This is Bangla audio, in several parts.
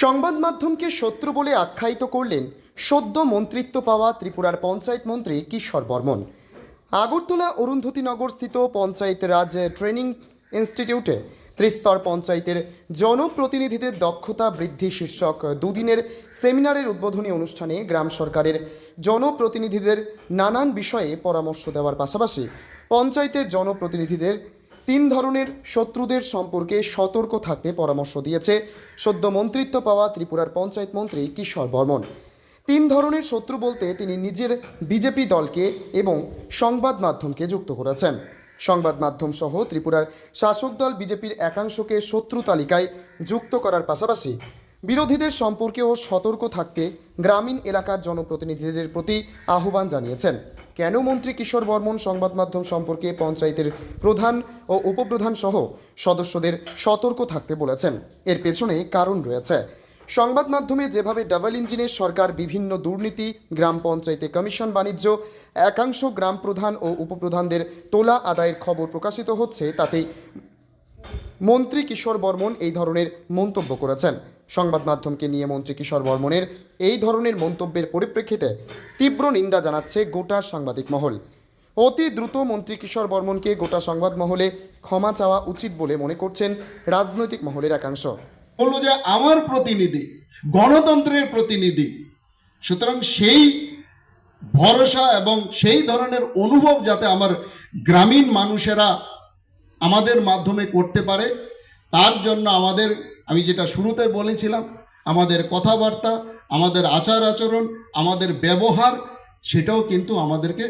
সংবাদ মাধ্যমকে শত্রু বলে আখ্যায়িত করলেন সদ্য মন্ত্রিত্ব পাওয়া ত্রিপুরার পঞ্চায়েত মন্ত্রী কিশোর বর্মন। আগরতলা অরুন্ধতিনগর স্থিত পঞ্চায়েত রাজ ট্রেনিং ইনস্টিটিউটে ত্রিস্তর পঞ্চায়েতের জনপ্রতিনিধিদের দক্ষতা বৃদ্ধি শীর্ষক দুদিনের সেমিনারের উদ্বোধনী অনুষ্ঠানে গ্রাম সরকারের জনপ্রতিনিধিদের নানান বিষয়ে পরামর্শ দেওয়ার পাশাপাশি পঞ্চায়েতের জনপ্রতিনিধিদের তিন ধরনের শত্রুদের সম্পর্কে সতর্ক থাকতে পরামর্শ দিয়েছে সদ্য মন্ত্রিত্ব পাওয়া ত্রিপুরার পঞ্চায়েত মন্ত্রী কিশোর বর্মন। তিন ধরনের শত্রু বলতে তিনি নিজের বিজেপি দলকে এবং সংবাদ মাধ্যমকে যুক্ত করেছেন। সংবাদ মাধ্যম সহ ত্রিপুরার শাসক দল বিজেপির একাংশকে শত্রু তালিকায় যুক্ত করার পাশাপাশি বিরোধীদের সম্পর্কেও সতর্ক থাকতে গ্রামীণ এলাকার জনপ্রতিনিধিদের প্রতি আহ্বান জানিয়েছেন। কেন মন্ত্রী কিশোর বর্মন সংবাদ মাধ্যম সম্পর্কে পঞ্চায়েতের প্রধান ও উপপ্রধান সহ সদস্যদের সতর্ক থাকতে বলেছেন। এর পেছনে কারণ রয়েছে। সংবাদ মাধ্যমে যেভাবে ডাবল ইঞ্জিনের সরকার বিভিন্ন দুর্নীতি, গ্রাম পঞ্চায়েতে কমিশন বাণিজ্য, একাংশ গ্রাম প্রধান ও উপপ্রধানদের তোলা আদায়ের খবর প্রকাশিত হচ্ছে, তাতে মন্ত্রী কিশোর বর্মন এই ধরনের মন্তব্য করেছেন। সংবাদ মাধ্যমকে নিয়ে মন্ত্রী কিশোর বর্মনের এই ধরনের মন্তব্যের পরিপ্রেক্ষিতে তীব্র নিন্দা জানাচ্ছে গোটা সাংবাদিক মহল। অতি দ্রুত মন্ত্রী কিশোর বর্মনকে গোটা সংবাদ মহলে ক্ষমা চাওয়া উচিত বলে মনে করছেন রাজনৈতিক মহলের একাংশ। বলল যে আমার প্রতিনিধি, গণতন্ত্রের প্রতিনিধি, সুতরাং সেই ভরসা এবং সেই ধরনের অনুভব যাতে আমার গ্রামীণ মানুষেরা আমাদের মাধ্যমে করতে পারে, তার জন্য আমাদের আমি যেটা শুরুতে বলেছিলাম, আমাদের কথাবার্তা, আমাদের আচার আচরণ, আমাদের ব্যবহার, সেটাও কিন্তু আমাদেরকে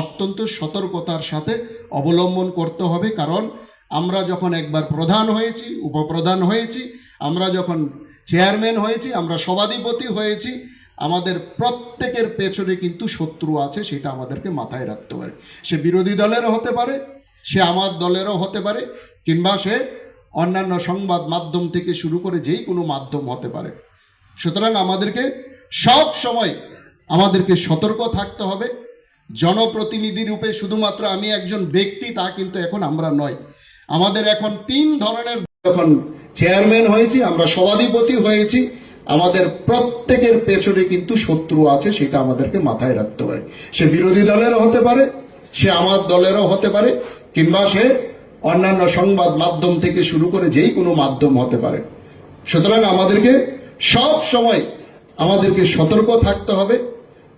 অত্যন্ত সতর্কতার সাথে অবলম্বন করতে হবে। কারণ আমরা যখন একবার প্রধান হয়েছি, উপপ্রধান হয়েছি, আমরা যখন চেয়ারম্যান হয়েছি, আমরা সভাধিপতি হয়েছি, আমাদের প্রত্যেকের পেছনে কিন্তু শত্রু আছে, সেটা আমাদেরকে মাথায় রাখতে পারে সে বিরোধী দলেরও হতে পারে, সে আমার দলেরও হতে পারে, কিংবা সে অন্যান্য সংবাদ মাধ্যম থেকে শুরু করে যেই কোনো মাধ্যম হতে পারে। সুতরাং আমাদেরকে সব সময় আমাদেরকে সতর্ক থাকতে হবে। জনপ্রতিনিধি রূপে শুধুমাত্র আমি একজন ব্যক্তি, তা কিন্তু এখন আমরা নয়। আমাদের এখন তিন ধরনের যখন চেয়ারম্যান হয়েছি, আমরা সভাধিপতি হয়েছি, আমাদের প্রত্যেকের পেছনে কিন্তু শত্রু আছে, সেটা আমাদেরকে মাথায় রাখতে পারে সে বিরোধী দলেরও হতে পারে, সে আমার দলেরও হতে পারে, কিংবা সে অন্যান্য সংবাদ মাধ্যম থেকে শুরু করে যেই কোনো মাধ্যম হতে পারে। সুতরাং আমাদেরকে সব সময় আমাদেরকে সতর্ক থাকতে হবে।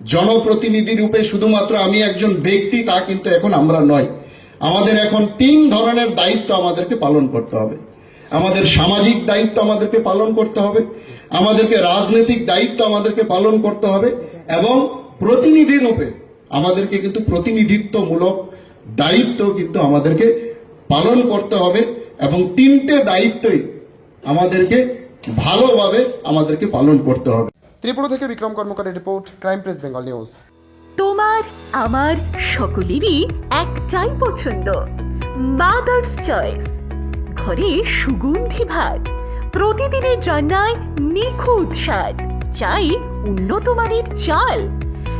জনপ্রতিনিধি রূপে শুধুমাত্র আমি একজন ব্যক্তি, তা কিন্তু এখন আমরা নয়। আমাদের এখন তিন ধরনের দায়িত্ব আমাদেরকে পালন করতে হবে। আমাদের সামাজিক দায়িত্ব আমাদেরকে পালন করতে হবে। আমাদেরকে রাজনৈতিক দায়িত্ব আমাদেরকে পালন করতে হবে এবং প্রতিনিধি রূপে আমাদেরকে কিন্তু প্রতিনিধিত্বমূলক দায়িত্ব কিন্তু আমাদেরকে পালন করতে হবে এবং তিনটে দায়িত্বই আমাদেরকে ভালোভাবে আমাদেরকে পালন করতে হবে। ত্রিপুরা থেকে Bikram কর্মকারের report crime press Bengal news. তোমার আমার সকলেরই একটাই পছন্দ মাদার্স চয়েস ঘরে সুগন্ধি ভাত প্রতিদিনের রান্নায় নিখুঁত স্বাদ চাই উন্নত মানের চাল।